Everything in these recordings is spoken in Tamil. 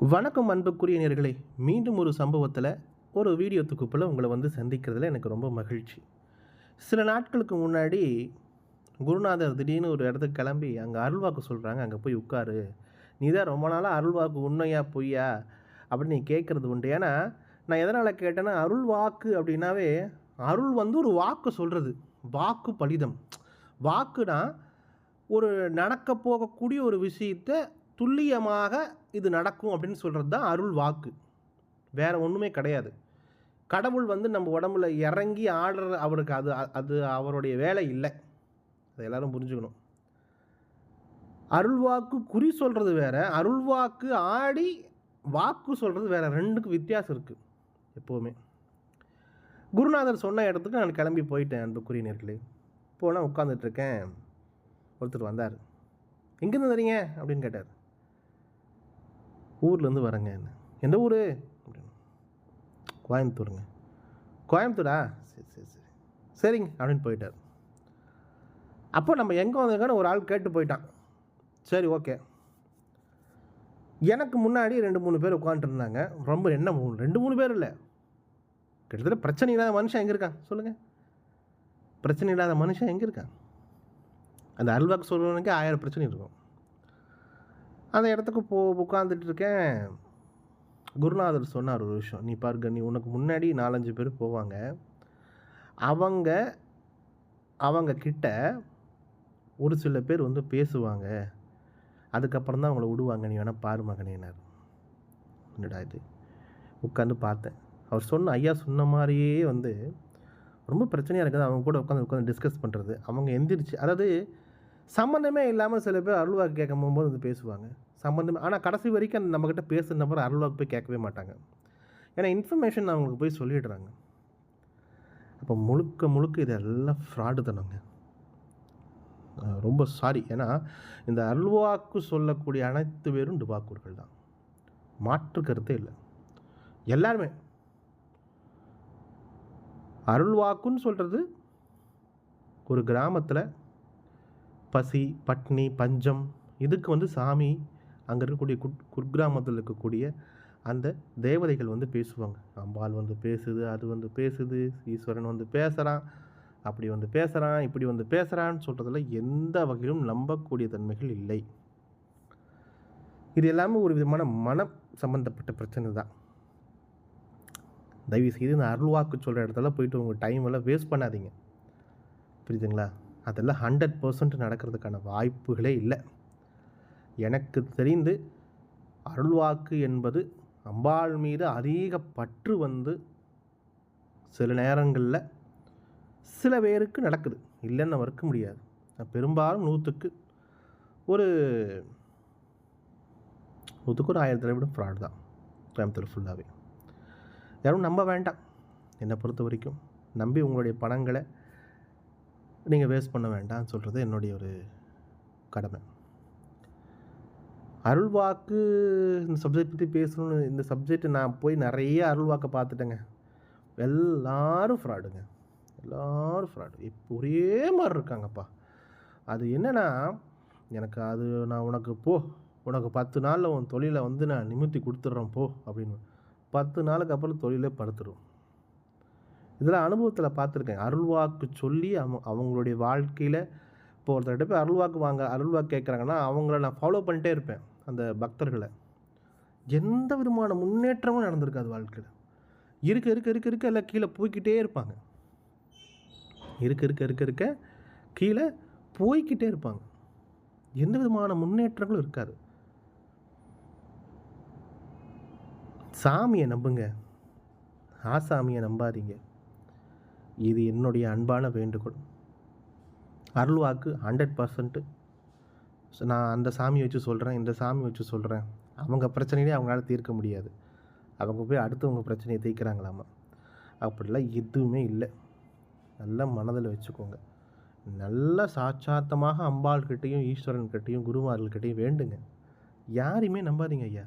வணக்கம் அன்புக்குரிய நேர்களை மீண்டும் ஒரு சம்பவத்தில் ஒரு வீடியோ தொகுப்பில் உங்களை வந்து சந்திக்கிறதுல எனக்கு ரொம்ப மகிழ்ச்சி. சில நாட்களுக்கு முன்னாடி குருநாதர் திடீர்னு ஒரு இடத்துக்கு கிளம்பி அங்கே அருள்வாக்கு சொல்கிறாங்க அங்கே போய் உட்காரு. நீ தான் ரொம்ப நாளாக அருள்வாக்கு உண்மையா பொய்யா? அப்படின்னு நீ கேட்குறது உண்டு. ஏன்னா நான் எதனால் கேட்டேன்னா அருள் வாக்கு அப்படின்னாவே அருள் வந்து ஒரு வாக்கு சொல்கிறது வாக்கு பலிதம். வாக்குனா ஒரு நடக்க போகக்கூடிய ஒரு விஷயத்தை துல்லியமாக இது நடக்கும் அப்படின்னு சொல்கிறது தான் அருள் வாக்கு. வேறு ஒன்றுமே கிடையாது. கடவுள் வந்து நம்ம உடம்புல இறங்கி ஆடுற அவருக்கு அது அது அவருடைய வேலை இல்லை. அதை எல்லோரும் புரிஞ்சுக்கணும். அருள்வாக்கு குறி சொல்கிறது வேற அருள்வாக்கு ஆடி வாக்கு சொல்கிறது வேற ரெண்டுக்கு வித்தியாசம் இருக்குது எப்போவுமே. குருநாதர் சொன்ன இடத்துக்கு நான் கிளம்பி போயிட்டேன் அன்புக்குரிய நேர்களே போனால் உட்காந்துட்ருக்கேன் ஒருத்தர் வந்தார். எங்கேருந்து வரீங்க அப்படின்னு கேட்டார். ஊர்லேருந்து வரேங்க என்ன. எந்த ஊர்? அப்படின்னு கோயம்புத்தூருங்க. கோயம்புத்தூரா? சரி சரி சரி. சரிங்க அப்படின்னு போயிட்டார். அப்போ நம்ம எங்கே வந்திருக்கோன்னு ஒரு ஆள் கேட்டு போயிட்டான். சரி ஓகே. எனக்கு முன்னாடி ரெண்டு மூணு பேர் உட்காந்துருந்தாங்க ரொம்ப என்ன மூணு ரெண்டு மூணு பேர் இல்லை. கிட்டத்தட்ட பிரச்சனை இல்லாத மனுஷன் எங்கே இருக்கான்? சொல்லுங்கள் பிரச்சனை இல்லாத மனுஷன் எங்கே இருக்கான்? அந்த அல்வாக்கு சொல்கிறவனுக்கு ஆயிரம் பிரச்சனை இருக்கும். அந்த இடத்துக்கு போ உட்காந்துட்டு இருக்கேன் குருநாதர் சொன்னார் ஒரு விஷயம். நீ பாருங்க நீ உனக்கு முன்னாடி நாலஞ்சு பேர் போவாங்க. அவங்க அவங்க கிட்ட ஒரு சில பேர் வந்து பேசுவாங்க. அதுக்கப்புறம் தான் அவங்கள விடுவாங்க. நீ வேணால் பாரு மகனேனார் என்னடா இது? உட்காந்து பார்த்தேன். அவர் சொன்ன ஐயா சொன்ன மாதிரியே வந்து ரொம்ப பிரச்சனையாக இருக்குது. அவங்க கூட உட்காந்து உட்காந்து டிஸ்கஸ் பண்ணுறது அவங்க எந்திரிச்சு அதாவது சம்மந்தமே இல்லாமல் சில பேர் அருள்வாக்கு கேட்கும் போகும்போது வந்து பேசுவாங்க. சம்மந்தமே ஆனால் கடைசி வரைக்கும் அந்த நம்மக்கிட்ட பேசுகிற நபர் அருள்வாக்கு போய் கேட்கவே மாட்டாங்க. ஏன்னா இன்ஃபர்மேஷன் அவங்களுக்கு போய் சொல்லிடுறாங்க. அப்போ முழுக்க முழுக்க இது எல்லாம் ஃப்ராடு தானுங்க. ரொம்ப சாரி ஏன்னா இந்த அருள்வாக்கு சொல்லக்கூடிய அனைத்து பேரும் டுபாக்கூர்கள் தான். மாற்று கருத்தே இல்லை. எல்லாருமே. அருள்வாக்குன்னு சொல்கிறது ஒரு கிராமத்தில் பசி பட்னி பஞ்சம் இதுக்கு வந்து சாமி அங்கே இருக்கக்கூடிய குட் குர்கிராமத்தில் இருக்கக்கூடிய அந்த தேவதைகள் வந்து பேசுவாங்க. அம்பாள் வந்து பேசுது அது வந்து பேசுது ஈஸ்வரன் வந்து பேசுகிறான் அப்படி வந்து பேசுகிறான் இப்படி வந்து பேசுகிறான்னு சொல்கிறதுல எந்த வகையிலும் நம்பக்கூடிய தன்மைகள் இல்லை. இது எல்லாமே ஒரு விதமான மன சம்பந்தப்பட்ட பிரச்சனை தான். தயவு செய்து இந்த அருள்வாக்கு சொல்கிற இடத்துல போயிட்டு உங்கள் டைம் எல்லாம் வேஸ்ட் பண்ணாதீங்க. புரியுதுங்களா? அதெல்லாம் ஹண்ட்ரட் பர்சன்ட் நடக்கிறதுக்கான வாய்ப்புகளே இல்லை. எனக்கு தெரிந்து அருள்வாக்கு என்பது அம்பாள் மீது அதிக பற்று வந்து சில நேரங்களில் சில பேருக்கு நடக்குது. இல்லைன்னு மறுக்க முடியாது. பெரும்பாலும் நூற்றுக்கு ஒரு நூற்றுக்கு ஒரு ஆயிரத்தி விட ஃப்ராட் தான் கோயம்புத்தூர் ஃபுல்லாகவே யாரும் நம்ப வேண்டாம். என்னை பொறுத்த வரைக்கும் நம்பி உங்களுடைய பணங்களை நீங்கள் வேஸ்ட் பண்ண வேண்டாம்னு சொல்கிறது என்னுடைய ஒரு கடமை. அருள்வாக்கு இந்த சப்ஜெக்ட் பற்றி பேசணும்னு இந்த சப்ஜெக்ட் நான் போய் நிறைய அருள்வாக்கை பார்த்துட்டேங்க. எல்லாரும் ஃப்ராடுங்க எல்லாரும் ஃப்ராடு இப்போ ஒரே மாதிரி இருக்காங்கப்பா. அது என்னென்னா எனக்கு அது நான் உனக்கு போ உனக்கு பத்து நாளில் உன் தொழிலை வந்து நான் நிமித்தி கொடுத்துட்றேன் போ அப்படின்னு. பத்து நாளுக்கு அப்புறம் தொழிலே படுத்துடும் இதெல்லாம் அனுபவத்தில் பார்த்துருக்கேன். அருள்வாக்கு சொல்லி அவங்க அவங்களுடைய வாழ்க்கையில் இப்போ ஒருத்தர்கிட்ட போய் அருள்வாக்கு வாங்க அருள்வாக்கு கேட்குறாங்கன்னா அவங்கள நான் ஃபாலோ பண்ணிட்டே இருப்பேன் அந்த பக்தர்களை. எந்த விதமான முன்னேற்றமும் நடந்திருக்காது வாழ்க்கையில். இருக்க இருக்க இருக்க இருக்க எல்லாம் கீழே போய்க்கிட்டே இருப்பாங்க. இருக்க இருக்க இருக்க இருக்க கீழே போய்கிட்டே இருப்பாங்க. எந்த விதமான முன்னேற்றங்களும் இருக்காது. சாமியை நம்புங்க. ஆசாமியை நம்பாதீங்க. இது என்னுடைய அன்பான வேண்டுகோள். அருள்வாக்கு ஹண்ட்ரட் பர்சன்ட்டு நான் அந்த சாமி வச்சு சொல்கிறேன் இந்த சாமி வச்சு சொல்கிறேன் அவங்க பிரச்சனையே அவங்களால தீர்க்க முடியாது. அவங்க போய் அடுத்தவங்க பிரச்சனையை தீர்க்குறாங்களாமா? அப்படிலாம் எதுவுமே இல்லை. நல்லா மனதில் வச்சுக்கோங்க. நல்ல சாட்சாத்தமாக அம்பாள்கிட்டையும் ஈஸ்வரன்கிட்டையும் குருமார்கள்கிட்டையும் வேண்டுங்க. யாரையுமே நம்பாதீங்க ஐயா.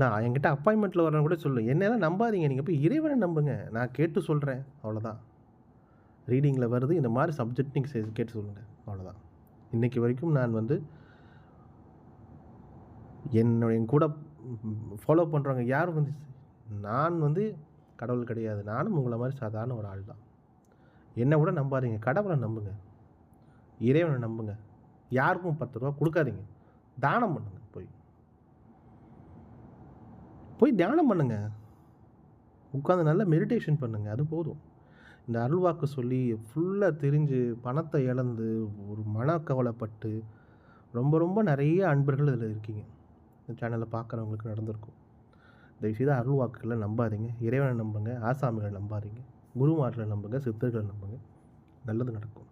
நான் என்கிட்ட அப்பாயின்மெண்ட்டில் வரேன்னு கூட சொல்லு என்னெல்லாம் நம்பாதீங்க. நீங்கள் போய் இறைவனை நம்புங்க. நான் கேட்டு சொல்கிறேன் அவ்வளோதான் ரீடிங்கில் வருது. இந்த மாதிரி சப்ஜெக்ட் நீங்கள் கேட்டு சொல்லுங்கள் அவ்வளோதான் இன்றைக்கி வரைக்கும் நான் வந்து என்னோட என் கூட ஃபாலோ பண்ணுறவங்க யாரும் வந்து நான் வந்து கடவுள் கிடையாது. நானும் உங்களை மாதிரி சாதாரண ஒரு ஆள் தான். என்னை கூட நம்பாதீங்க. கடவுளை நம்புங்க. இறைவனை நம்புங்க. யாருக்கும் பத்து ரூபா கொடுக்காதீங்க. தானம் பண்ணுங்கள் போய் தியானம் பண்ணுங்கள் உட்காந்து நல்லா மெடிடேஷன் பண்ணுங்கள் அது போதும். இந்த அருள்வாக்கு சொல்லி ஃபுல்லாக தெரிஞ்சு பணத்தை இழந்து ஒரு மனக்கவலைப்பட்டு ரொம்ப ரொம்ப நிறைய அன்பர்கள் இதில் இருக்கீங்க. இந்த சேனலை பார்க்குறவங்களுக்கு நடந்திருக்கும். தயவுசெய்து அருள்வாக்குகளை நம்பாதீங்க. இறைவனை நம்புங்க. ஆசாமிகளை நம்பாதீங்க. குருமார்களை நம்புங்க. சித்தர்களை நம்புங்க. நல்லது நடக்கும்.